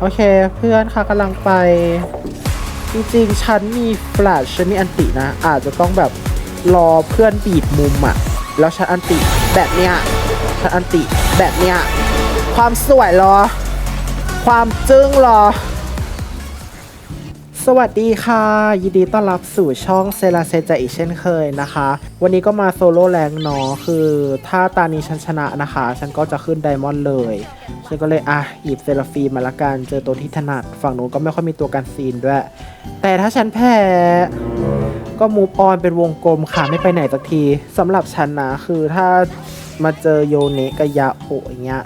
โอเคเพื่อนค่ะกำลังไป จริงๆ ฉันมีแฟลชฉันมีอันตินะ อาจจะต้องแบบรอเพื่อนบีดมุมอะแล้วฉันอันติแบบเนี้ยฉันอันติแบบเนี้ยความสวยรอ ความจึ้งรอ สวัสดีค่ะ ยินดีต้อนรับสู่ช่องเซราเซจอีกเช่นเคยนะคะ วันนี้ก็มาโซโล่แรงเนาะคือถ้าตานี้ฉันชนะนะคะ ฉันก็จะขึ้นไดมอนด์เลย ฉันก็เลยอะหยิบเซราฟีมาละกัน เจอตัวที่ถนัดฝั่งนู้นก็ไม่ค่อยมีตัวกันซีนด้วย แต่ถ้าฉันแพ้ ก็มูฟออนเป็นวงกลมค่ะไม่ไปไหนสักทีสำหรับฉันนะคือถ้ามาเจอโยเนะกับยาโอะอย่างเงี้ย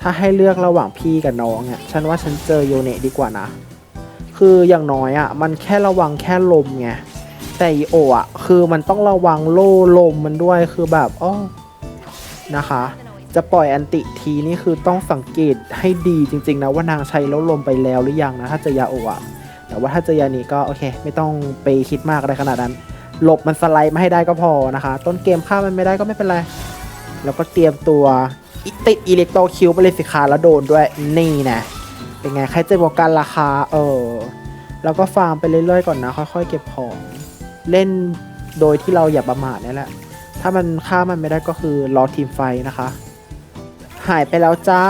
ถ้าให้เลือกระหว่างพี่กับน้องเนี่ยฉันว่าฉันเจอโยเนะดีกว่านะ คืออย่างน้อยอะ่ะมันแค่ระวังแค่ลมไงแต่อีโอะอะคือมันต้องระวังโล่ลมมันด้วยคือแบบอ้อนะคะ จะปล่อยอันติทีนี่คือต้องสังเกตให้ดีจริง ๆ นะว่านางใช้แล้วลมไปแล้วหรือยังนะถ้าเจอยาโอะอะแต่ว่าถ้าเจอยานี้ก็โอเค ไม่ต้องไปคิดมากอะไรขนาดนั้น หลบมันสไลด์มาให้ได้ก็พอนะคะ ต้นเกมฆ่ามันไม่ได้ก็ไม่เป็นไร แล้วก็เตรียมตัวติดอิเล็กโตคิวไปเลยสิคะแล้วโดนด้วยนี่นะ เป็นไง ใครเจ็บกว่ากันราคา เออ แล้วก็ฟาร์มไปเรื่อยๆก่อนนะ ค่อยๆ เก็บของ เล่นโดยที่เราอย่าประมาทนี่แหละ ถ้ามันฆ่ามันไม่ได้ก็คือรอทีมไฟนะคะ หายไปแล้วจ้า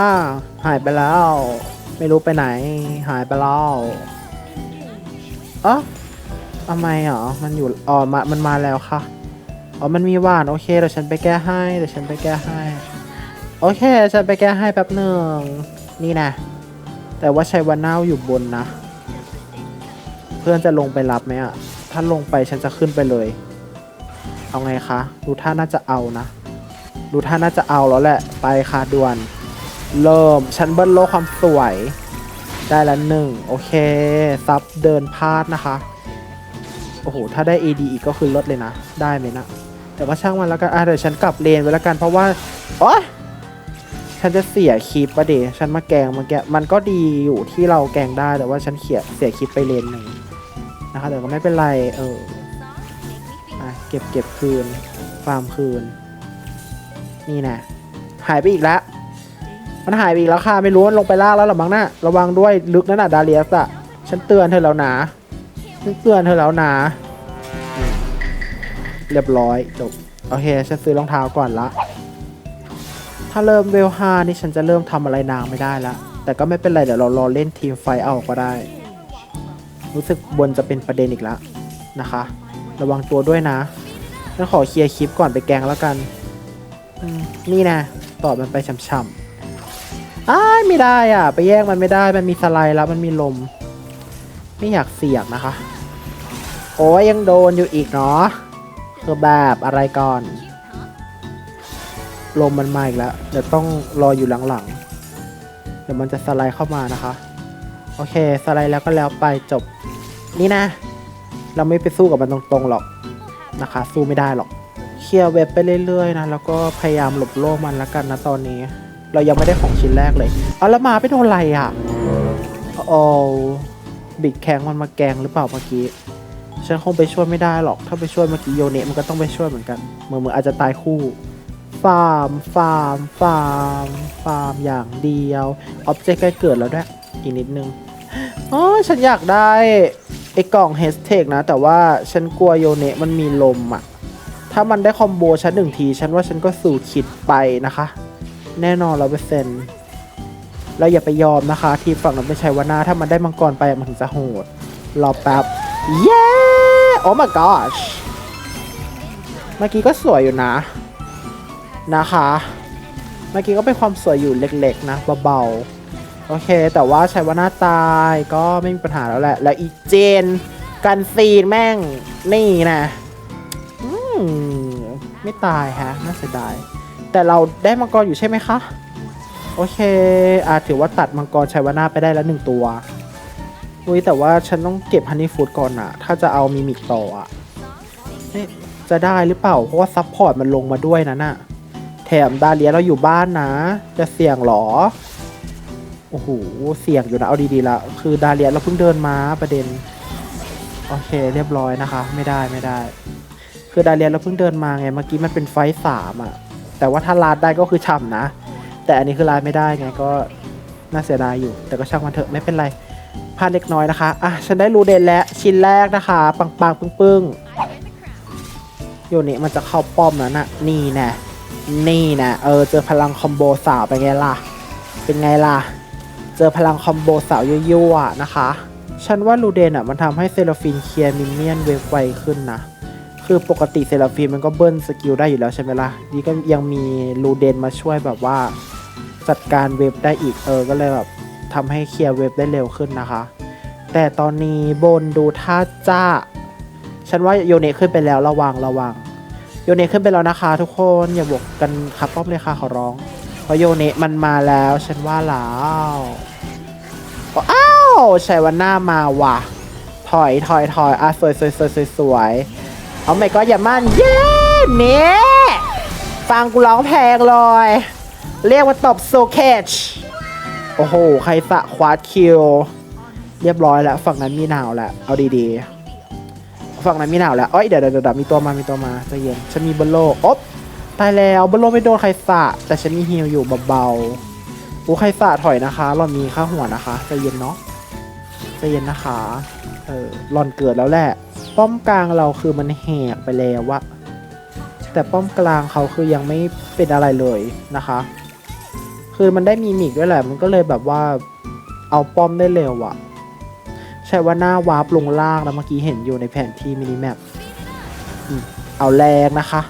หายไปแล้ว ไม่รู้ไปไหน หายไปแล้วเออทำไมเหรอ มันอยู่ อ๋อมามันมาแล้วค่ะ อ๋อ มันมีหวาน โอเค เดี๋ยวฉันไปแก้ให้ เดี๋ยวฉันไปแก้ให้ โอเค ฉันไปแก้ให้แป๊บหนึ่ง นี่นะ แต่ว่าชัยวาน่าวอยู่บนนะ เพื่อนจะลงไปรับไหมอะถ้าลงไปฉันจะขึ้นไปเลย เอาไงคะ ดูท่าน่าจะเอานะ ดูท่าน่าจะเอาแล้วแหละ ไปค่ะด่วน เริ่ม ฉันเบิ้ลโลความสวย ได้ละหนึ่ง โอเค ซับเดินพลาดนะคะ โอ้โห ถ้าได้ AD อีกก็คือลดเลยนะ ได้ไหมนะ แต่ว่าช่างมันแล้วกันอะเดี๋ยวฉันกลับเลนไว้แล้วกันเพราะว่า โอ๊ย ฉันจะเสียคลิปปะเดฉันมาแกงเมื่อกี้มันก็ดีอยู่ที่เราแกงได้แต่ว่าฉันเขียเสียคลิปไปเลนหนึ่งนะคะแต่ก็ไม่เป็นไรเอออะเก็บเก็บคืนฟาร์มคืน นี่นะหายไปอีกแล้วมันหายไปอีกแล้วค่ะไม่รู้ว่าลงไปล่างแล้วหรือมั้งนะระวังด้วยลึกนั่นน่ะดาเลียสอะฉันเตือนเธอแล้วนะฉันเตือนเธอแล้วนะเรียบร้อยจบโอเค ฉันซื้อรองเท้าก่อนละ ถ้าเริ่มเวลห้านี่ฉันจะเริ่มทำอะไรนางไม่ได้ละ แต่ก็ไม่เป็นไรเดี๋ยวเรารอเล่นทีมไฟเอาก็ได้ รู้สึกบนจะเป็นประเด็นอีกแล้วนะคะ ระวังตัวด้วยนะฉันขอเคลียร์คลิปก่อนไปแกงแล้วกัน นี่นะตอบมันไปช่ำๆอ้ายไม่ได้อะ ไปแย่งมันไม่ได้ มันมีสไลด์แล้วมันมีลม ไม่อยากเสี่ยงนะคะ โอ้ยยังโดนอยู่อีกเนาะคือแบบอะไรก่อน ลมมันมาอีกแล้ว เดี๋ยวต้องรออยู่หลังๆ เดี๋ยวมันจะสไลด์เข้ามานะคะ โอเค สไลด์แล้วก็แล้วไปจบ นี่นะ เราไม่ไปสู้กับมันตรงๆหรอกนะคะ สู้ไม่ได้หรอก เคลียร์เว็บไปเรื่อยๆนะ แล้วก็พยายามหลบโลกมันแล้วกันนะตอนนี้ เรายังไม่ได้ของชิ้นแรกเลย เอาแล้วมาไปโดนอะไรอะโอ้บิดแข้งมันมาแกงหรือเปล่าเมื่อกี้ ฉันคงไปช่วยไม่ได้หรอก ถ้าไปช่วยเมื่อกี้โยเนะมันก็ต้องไปช่วยเหมือนกัน เหมือนอาจจะตายคู่ ฟาร์ม ฟาร์ม ฟาร์ม ฟาร์มอย่างเดียว ออบเจกต์ใกล้เกิดแล้วด้วย อีกนิดนึง อ๋อ ฉันอยากได้ไอ้กล่องเฮสเทกนะ แต่ว่าฉันกลัวโยเนะมันมีลมอะถ้ามันได้คอมโบฉันหนึ่งที ฉันว่าฉันก็สู่คิดไปนะคะ แน่นอนร้อเปอร์เซ็นต์เราอย่าไปยอมนะคะ ทีฝั่งนั้นไม่ใช่วานาถ้ามันได้มังกรไปมันถึงจะโหด รอแป๊บ เย้ โอ้ my gosh เมื่อกี้ก็สวยอยู่นะ นะคะ เมื่อกี้ก็เป็นความสวยอยู่เล็กๆนะเบาๆ โอเค แต่ว่าใช้ว่าหน้าตายก็ไม่มีปัญหาแล้วแหละ แล้วอีเจน กันซีนแม่งนี่นะอืมไม่ตายฮะน่าเสียดาย แต่เราได้มังกรอยู่ใช่ไหมคะ โอเคอาถือว่าตัดมังกรชัยวนาไปได้แล้วหนึ่งตัวอุ้ยแต่ว่าฉันต้องเก็บฮันนี่ฟูดก่อนอะถ้าจะเอามิมิกต่ออะเอ๊ะจะได้หรือเปล่า เพราะว่าซัพพอร์ตมันลงมาด้วยนะน่ะ แถมดาเลียเราอยู่บ้านนะ จะเสี่ยงหรอ โอ้โห เสี่ยงอยู่นะ เอาดีๆละคือดาเลียเราเพิ่งเดินมาประเด็น โอเค เรียบร้อยนะคะ ไม่ได้ไม่ได้ คือดาเลียเราเพิ่งเดินมาไง เมื่อกี้มันเป็นไฟสามอะแต่ว่าถ้าลาดได้ก็คือฉ่ำนะ แต่อันนี้คือลาดไม่ได้ไงก็น่าเสียดายอยู่ แต่ก็ช่างมันเถอะไม่เป็นไรพลาดเล็กน้อยนะคะ อะ ฉันได้รูเดนแล้ว ชิ้นแรกนะคะ ปังปังปึ้งปึ้งๆโยนี่มันจะเข้าป้อมแล้วนะนี่แน่ นี่นะเออเจอพลังคอมโบสาวเป็นไงล่ะ เป็นไงล่ะ เจอพลังคอมโบสาวยั่วๆนะคะ ฉันว่าลูเดนอะมันทำให้เซราฟินเคลียร์มินเนี่ยนเวฟไวขึ้นนะ คือปกติเซราฟินมันก็เบิ้ลสกิลได้อยู่แล้วใช่ไหมล่ะ นี่ก็ยังมีลูเดนมาช่วยแบบว่าจัดการเว็บได้อีกเออ ก็เลยแบบทำให้เคลียร์เว็บได้เร็วขึ้นนะคะ แต่ตอนนี้บนดูท่าจ้า ฉันว่าโยเนขึ้นไปแล้วระวังระวัง โยเนขึ้นไปแล้วนะคะ ทุกคนอย่าบวกกันครับป้อมเลยค่ะขอร้องเพราะโยเนมันมาแล้วฉันว่าแล้วอ้าวชัยวันหน้ามาว่ะ ถอยถอยถอยอะสวยสวยสวยสวยสวยเอาไม่ก็อย่ามั่นเย้เน่ฟังกูร้องเพลงเลย เรียกว่าตบโซเคชโอ้โห ใครสะควาดคิว เรียบร้อยแล้ว ฝั่งนั้นมีหนาวแล้ว เอาดีๆ ฝั่งนั้นมีหนาวแล้วเอ้ยเดี๋ยวเดี๋ยวเดี๋ยวมีตัวมามีตัวมาใจเย็นฉันมีบอลโลอ๊บตายแล้วบอลโลไม่โดนใครสะแต่ฉันมีฮิลอยู่เบาๆโอ้ใครสะถอยนะคะเรามีค่าหัวนะคะใจเย็นเนาะใจเย็นนะคะเออหลอนเกิดแล้วแหละ ป้อมกลางเราคือมันแหกไปแล้ววะแต่ป้อมกลางเขาคือยังไม่เป็นอะไรเลยนะคะ คือมันได้มีมิกด้วยแหละมันก็เลยแบบว่าเอาป้อมได้เร็วอะ ใช่ว่าหน้าวาร์ปลงล่างแล้วเมื่อกี้เห็นอยู่ในแผนที่มินิแมปเอาแรงนะคะ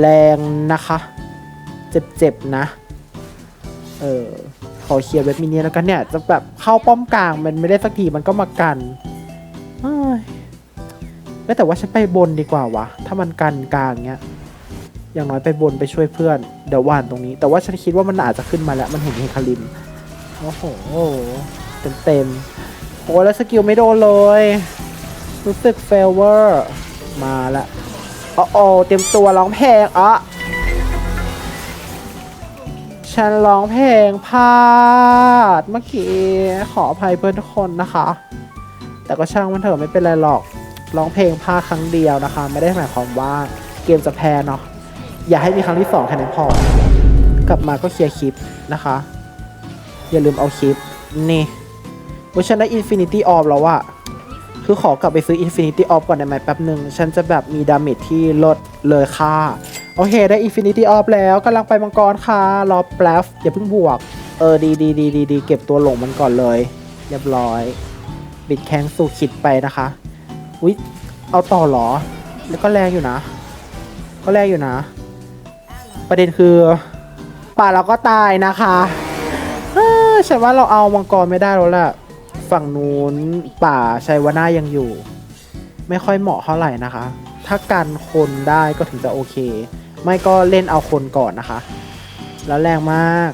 แรงนะคะ เจ็บๆนะ เออขอเคลียร์เว็บมินิแล้วกันเนี่ย จะแบบเข้าป้อมกลางมันไม่ได้สักทีมันก็มากันเอ้ยเอ้ยแต่ว่าฉันไปบนดีกว่าวะ ถ้ามันกันกลางเงี้ย อย่างน้อยไปบนไปช่วยเพื่อน เดี๋ยววานตรงนี้ แต่ว่าฉันคิดว่ามันอาจจะขึ้นมาแล้ว มันเห็นเฮคาริม โอ้โห เต็มเต็ม โอ้แล้วสกิลไม่โดนเลย รู้สึกเฟลเวอร์ มาละโอ๋อโอเต็มตัวร้องเพลงอะฉันร้องเพลงพลาดเมื่อกี้ขออภัยเพื่อนทุกคนนะคะ แต่ก็ช่างมันเถอะไม่เป็นไรหรอกร้องเพลงพลาดครั้งเดียวนะคะ ไม่ได้หมายความว่าเกมจะแพ้เนาะอย่าให้มีครั้งที่สองแค่นั้นพอ กลับมาก็เคลียร์คลิปนะคะ อย่าลืมเอาคลิปนี่ ว่าฉันได้ Infinity Orb แล้วอะคือขอกลับไปซื้อ Infinity Orb ก่อนได้ไหมแป๊บหนึ่งฉันจะแบบมีดาเมจที่ลดเลยค่าโอเคได้ Infinity Orb แล้วกำลังไปมังกรค่ะ รอแป๊บอย่าเพิ่งบวก เออดีดีดีดีดีเก็บตัวหลงมันก่อนเลย เรียบร้อย บิดแข้งสู่คิดไปนะคะอุ๊ยเอาต่อเหรอ แล้วก็แรงอยู่นะ ก็แรงอยู่นะ ประเด็นคือ ป่าเราก็ตายนะคะฉันว่าเราเอามังกรไม่ได้แล้วแหละ ฝั่งนู้นป่าชัยวนายังอยู่ ไม่ค่อยเหมาะเท่าไหร่นะคะ ถ้ากันคนได้ก็ถึงจะโอเค ไม่ก็เล่นเอาคนก่อนนะคะ แล้วแรงมาก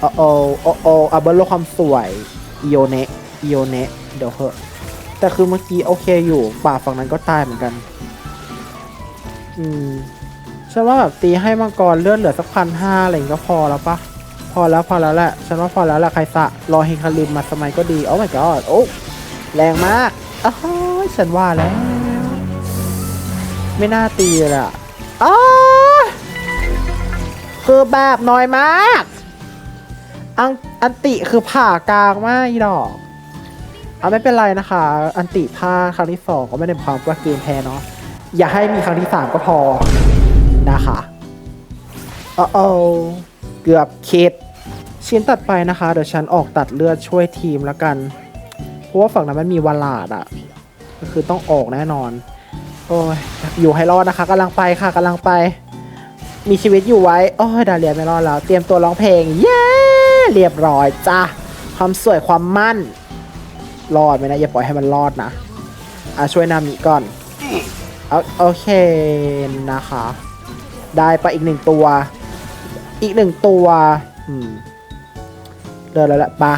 โอ้โอโอ้โออับเบิลโลความสวยอีโยเนะอีโยเนะเดี๋ยวเหอะแต่คือเมื่อกี้โอเคอยู่ ป่าฝั่งนั้นก็ตายเหมือนกัน อืมฉันว่าแบบตีให้มังกรเลือดเหลือสักพันห้าอะไรอย่างงี้ก็พอแล้วปะ พอแล้วพอแล้วแหละฉันว่าพอแล้วแหละใครสะรอเฮงคาริมมาสมัยก็ดีโอ้ my god โอ้แรงมากอ้าวฉันว่าแล้ว ไม่น่าตีเลยอะอ้าคือแบบน้อยมากอันอันติคือผ่ากลางมากอีดอกเอาไม่เป็นไรนะคะ อันติพลาดครั้งที่สองก็ไม่ได้ความว่าเกมแพ้เนาะอย่าให้มีครั้งที่สามก็พอนะคะอ้อ เกือบคิดชิ้นตัดไปนะคะ เดี๋ยวฉันออกตัดเลือดช่วยทีมแล้วกัน เพราะว่าฝั่งนั้นมันมีวาลาดอะก็คือต้องออกแน่นอน โอ้ยอยู่ให้รอดนะคะกำลังไปค่ะกำลังไป มีชีวิตอยู่ไว้ โอ้ยดาเลียไม่รอดแล้ว เตรียมตัวร้องเพลง เย้ เรียบร้อยจ้าความสวยความมั่น รอดไหมนะ อย่าปล่อยให้มันรอดนะ อะช่วยนามิก่อนเอาโอเคนะคะ ได้ไปอีกหนึ่งตัว อีกหนึ่งตัวอืมเดินแล้วแหละปะ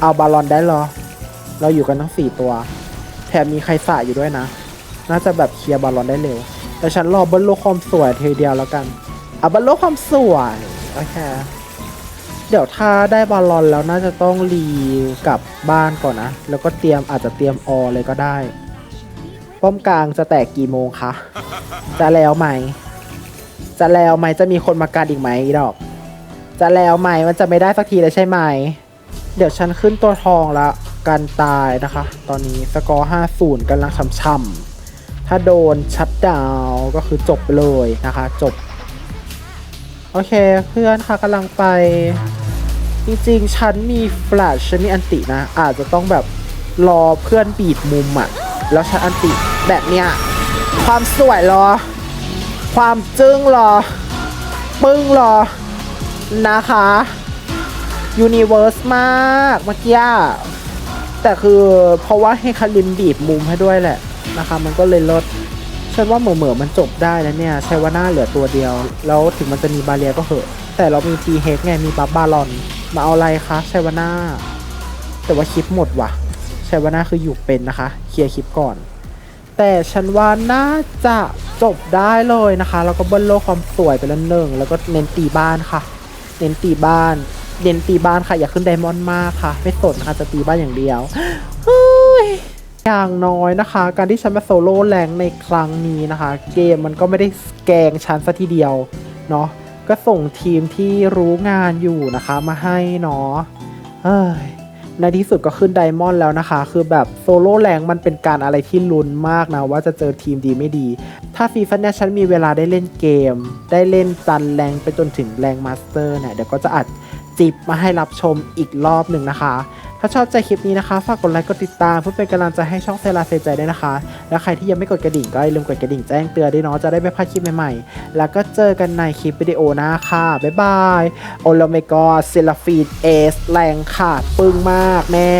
เอาบาลอนได้เหรอ เราอยู่กันทั้งสี่ตัว แถมมีใครสาอยู่ด้วยนะ น่าจะแบบเคลียร์บาลอนได้เร็ว แต่ฉันรอเบัลโลกความสวยทีเดียวแล้วกัน เอาบัลโลกความสวย โอเค เดี๋ยวถ้าได้บาลอนแล้วน่าจะต้องรีกลับบ้านก่อนนะ แล้วก็เตรียมอาจจะเตรียมออเลยก็ได้ ป้อมกลางจะแตกกี่โมงคะ จะแล้วไหม จะแล้วไหมจะมีคนมาการอีกไหมอีดอก จะแล้วไหมมันจะไม่ได้สักทีเลยใช่ไหม เดี๋ยวฉันขึ้นตัวทองละการตายนะคะ ตอนนี้สกอร์50กำลังช่ำๆถ้าโดนชัดดาวก็คือจบไปเลยนะคะ จบ โอเคเพื่อนค่ะกำลังไป จริงๆ ฉันมีแฟลชฉันมีอันตินะ อาจจะต้องแบบรอเพื่อนบีดมุมอะแล้วฉันอันติแบบเนี้ยความสวยรอ ความจึ้งรอ ปึ้งรอ นะคะยูนิเว r ร์สมากเมื่อกี้แต่คือเพราะว่าให้คารินบีบมุมให้ด้วยแหละนะคะ มันก็เลยลดฉันว่าเหมือเหมือๆมันจบได้แล้วเนี่ยใช้ว่าหน้าเหลือตัวเดียว แล้วถึงมันจะมีบาเรียก็เหอะแต่เรามีทีเฮกไงมีบัฟบาลอนมาเอาอะไรคะใช้ว่าหน้า แต่ว่าคลิปหมดว่ะใช้ว่าหน้าคืออยู่เป็นนะคะ เคลียร์คลิปก่อน แต่ฉันว่าน่าจะจบได้เลยนะคะ แล้วก็เบิ้ลโลกความสวยไปแล้วหนึ่งแล้วก็เน้นตีบ้านค่ะ เน้นตีบ้านเน้นตีบ้านค่ะ อย่าขึ้นไดมอนด์มากค่ะ ไม่สนค่ะจะตีบ้านอย่างเดียวเฮ้ยอย่างน้อยนะคะ การที่ฉันมาโซโล่แรงในครั้งนี้นะคะ เกมมันก็ไม่ได้แกล้งฉันซะทีเดียวเนาะก็ส่งทีมที่รู้งานอยู่นะคะมาให้เนาะเอ้ย ในที่สุดก็ขึ้นไดมอนด์แล้วนะคะ คือแบบโซโล่แรงมันเป็นการอะไรที่ลุ้นมากนะ ว่าจะเจอทีมดีไม่ดี ถ้าฟีฟ่าเนี้ยฉันมีเวลาได้เล่นเกม ได้เล่นจันแรงไปจนถึงแรงมาสเตอร์เนี่ยเดี๋ยวก็จะอัดจิบมาให้รับชมอีกรอบหนึ่งนะคะ ถ้าชอบใจคลิปนี้นะคะ ฝากกดไลค์กดติดตามเพื่อเป็นกำลังใจให้ช่องเซราเซใจด้วยนะคะ และใครที่ยังไม่กดกระดิ่งก็อย่าลืมกดกระดิ่งแจ้งเตือนด้วยเนาะจะได้ไม่พลาดคลิปใหม่ๆ แล้วก็เจอกันในคลิปวิดีโอหน้าค่ะบ๊ายบายโอลเมกอเซลฟีดเอสแรงค่ะปึ้งมากแม่